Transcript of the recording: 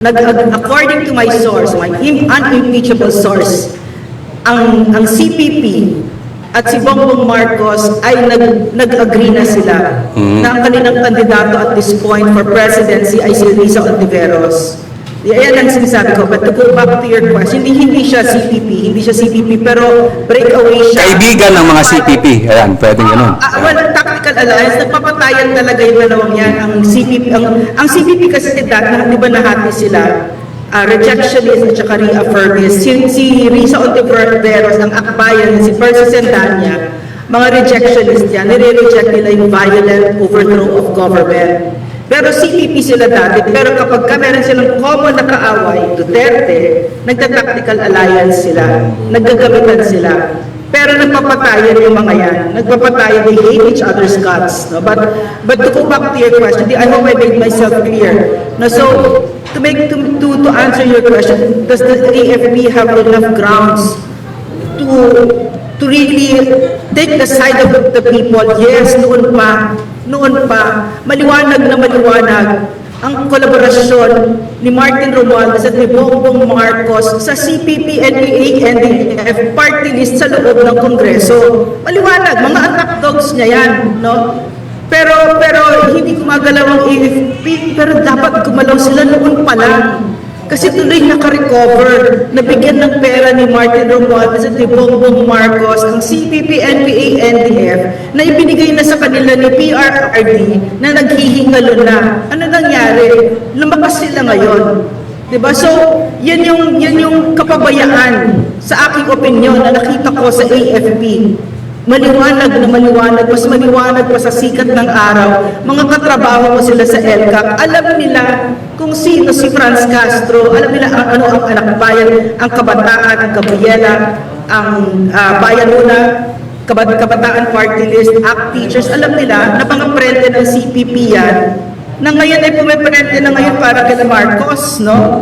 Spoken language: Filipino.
according to my source, my im- unimpeachable source, ang, ang CPP at si Bongbong Marcos ay nag, nag-agree na sila na ang kanilang kandidato at this point for presidency ay si Risa Ontiveros. Yan ang sinasabi ko. But to go back to your question, hindi, hindi siya CPP, hindi siya CPP, pero breakaway siya. Kaibigan ng mga CPP. Ayan, pwedeng ganun. Ah, well, tactical alliance, nagpapatayan talaga yung dalawang yan. Ang CPP, ang, ang CPP kasi dati, di ba nahati sila? Ah, rejectionist at saka reaffirmist. Si, si Risa Ontiveros, ang akbayan, si Percy Sendanya, mga rejectionist yan, nire-reject nila yung violent overthrow of government. Pero CPP sila dati, pero kapag ka meron silang common na kaaway, Duterte, nagta-tactical alliance sila, naggagamitan sila. Pero nagpapatayan yung mga yan. Nagpapatayan, they hate each other's guts. No? But, but to go back to your question, I hope I made myself clear. No, so, to make to, to, to answer your question, does the AFP have enough grounds to to really take the side of the people. Yes, noon pa, noon pa, maliwanag na maliwanag ang kolaborasyon ni Martin Romualdez at ni Bongbong Marcos sa CPP, NPA, NDF party list sa loob ng Kongreso. Maliwanag, mga attack dogs niya yan, no? Pero pero hindi gumagalaw ang AFP, pero dapat gumalaw sila noon pa lang. Kasi tuloy naka-recover, nabigyan ng pera ni Martin Romualdez at ni Bongbong Marcos ang CPP, NPA, NDF na ibinigay na sa kanila ni PRRD na naghihingalo na. Ano nangyari? Lumakas sila ngayon. 'Di ba? So, yan yung yan yung kapabayaan sa aking opinion na nakita ko sa AFP maliwanag na maliwanag, mas maliwanag pa sa sikat ng araw, mga katrabaho mo sila sa LCAC, alam nila kung sino si Franz Castro, alam nila ang, ano ang anak bayan, ang kabataan, ang Gabriela, ang ah, bayan muna, kabat kabataan party list, act teachers, alam nila na mga prente ng CPP yan, na ngayon ay pumiprente na ngayon para kay Marcos, no?